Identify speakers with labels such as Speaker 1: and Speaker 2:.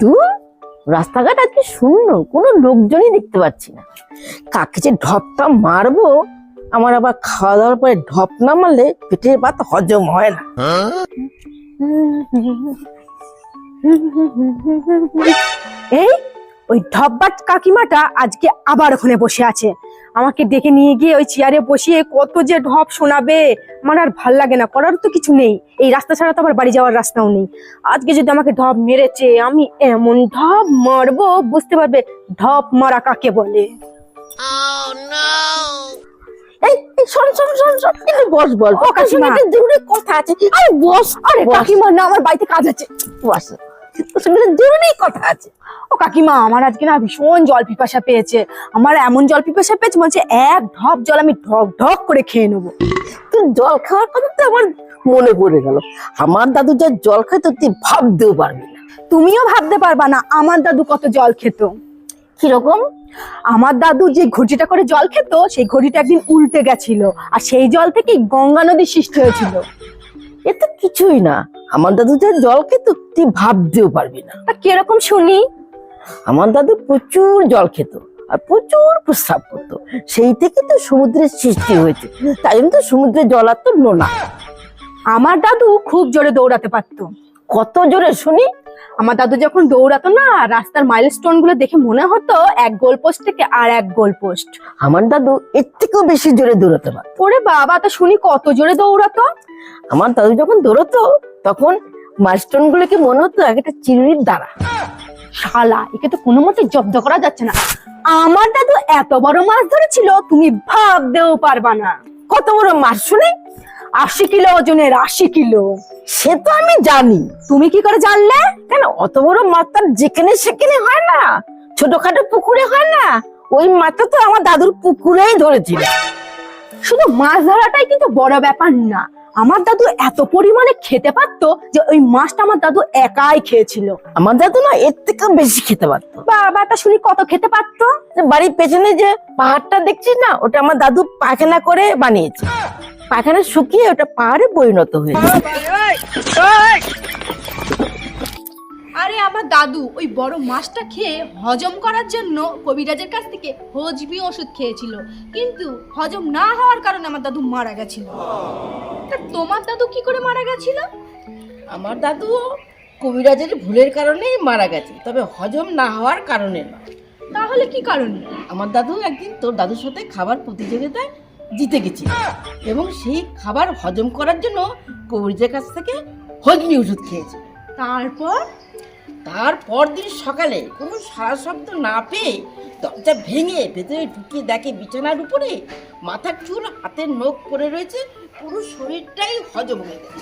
Speaker 1: দূর রাস্তাঘাট আজকে শূন্য, কোনো লোকজনই দেখতে পাচ্ছি না। কাকে যে ঢপটা মারবো, আমার আবার খাওয়া দাওয়ার পরে ঢপ না মারলে পেটের ভাত হজম হয় না।
Speaker 2: এই, ওই ঢপবাট কাকিমাটা আজকে আবার ওখানে বসে আছে। আমাকে ডেকে নিয়ে গিয়ে ওই চেয়ারে বসিয়ে কত যে ঢপ শোনাবে। আমার আর ভালো লাগে না করার তো কিছু নেই। এই রাস্তা ছাড়া তো আমার বাড়ি যাওয়ার রাস্তাও নেই। আজকে যদি আমাকে ঢপ মেরেছে আমি এমন ঢপ মারবো বুঝতে পারবে ঢপ মারা কাকে বলে।
Speaker 1: এই এই, শোন শোন শোন শোন। একটু বস
Speaker 2: ও, কাকিমা।
Speaker 1: জরুরি কথা আছে। আরে বস
Speaker 2: আরে কাকিমা না আমার বাড়িতে কাজ আছে।
Speaker 1: বস।
Speaker 2: ও কাকিমা, আমার আজকে না ভীষণ জল পিপাসা পেয়েছে। আমার এমন জল পিপাসা পেয়েছে বলছে, এক ঢপ জল আমি ঢক ঢক করে খেয়ে নেব।
Speaker 1: জল খাওয়ার মনে পড়ে গেল। আমার দাদু যা জল খায় তো তুই ভাবতেও পারবি না।
Speaker 2: তুমিও ভাবতে পারবা না আমার দাদু কত জল খেত।
Speaker 1: কীরকম?
Speaker 2: আমার দাদু যে ঘটিটা করে জল খেত, সেই ঘটিটা একদিন উল্টে গেছিল। আর সেই জল থেকেই গঙ্গা নদী সৃষ্টি হয়েছিল।
Speaker 1: এ তো কিছুই না। আমার দাদু যা জল খেত তুই ভাবতেও পারবি না।
Speaker 2: কীরকম শুনি?
Speaker 1: আমার দাদু প্রচুর জল খেত আর প্রচুর প্রস্রাব করতো। সেই থেকে তো সমুদ্রের সৃষ্টি হয়েছে। তাই জন্য তো সমুদ্রের জল আর তো নোনা
Speaker 2: আমার দাদু খুব জোরে দৌড়াতে পারতো।
Speaker 1: কত জোরে শুনি?
Speaker 2: আমার দাদু যখন দৌড়াতো না রাস্তার মাইলস্টোনগুলো দেখে মনে হতো এক গোল পোস্ট থেকে আর এক গোল পোস্ট
Speaker 1: আমার দাদু এর থেকেও বেশি জোরে দৌড়াতে পারত।
Speaker 2: ওরে বাবা তা শুনি কত জোরে দৌড়াতো?
Speaker 1: আমার দাদু যখন দৌড়াতো তখন মাইলস্টোন গুলোকে মনে হতো? এক একটা চিরুনির দ্বারা।
Speaker 2: শালা একে তো কোনো মতে জব্দ করা যাচ্ছে না। আমার দাদু এত বড় মাছ ধরেছিল তুমি ভাবতেও পারবা না।
Speaker 1: কত বড় মাছ শুনে?
Speaker 2: আশি কিলো ওজনের, আশি কিলো।
Speaker 1: সে তো আমি জানি।
Speaker 2: তুমি কি করে জানলে?
Speaker 1: কেন, অত বড় মাছ তার যেখানে সেখানে হয় না। ছোটখাটো পুকুরে হয় না। ওই মাছটা তো আমার দাদুর পুকুরেই ধরেছিল।
Speaker 2: শুধু মাছ ধরাটাই কিন্তু বড় ব্যাপার না। আমার দাদু এত পরিমাণে খেতে পারতো যে ওই মাছটা আমার দাদু একাই খেয়েছিল।
Speaker 1: আমার দাদু না, এর থেকে বেশি খেতে পারতো।
Speaker 2: বাবা, তা শুনি কত খেতে পারতো?
Speaker 1: বাড়ির পেছনে যে পাহাড়টা দেখছিস না, ওটা আমার দাদু পায়খানা করে বানিয়েছে। পায়খানা শুকিয়ে ওটা পাহাড়ে পরিণত হয়েছে
Speaker 3: আরে আমার দাদু ওই বড় মাছটা খেয়ে হজম করার জন্য কবিরাজের কাছ থেকে হজমি ওষুধ খেয়েছিল। কিন্তু হজম না হওয়ার কারণে আমার দাদু মারা গেছিল। তা তোমার দাদু কি করে মারা গেছিল?
Speaker 1: আমার দাদু কবিরাজের ভুলের কারণেই মারা গেছে তবে হজম না হওয়ার কারণে না
Speaker 3: তাহলে কি কারণে?
Speaker 1: আমার দাদু একদিন তোর দাদুর সাথে খাবার প্রতিযোগিতায় জিতে গেছিল এবং সেই খাবার হজম করার জন্য কবিরাজের কাছ থেকে হজমি ওষুধ খেয়েছে।
Speaker 3: তারপর
Speaker 1: তারপর দিন সকালে কোনো সারা শব্দ না পেয়ে দরজা ভেঙে ভেতরে ঢুকিয়ে দেখে বিছানার উপরে মাথার চুল, হাতের নখ পড়ে রয়েছে, পুরো শরীরটাই হজম হয়ে গেছে।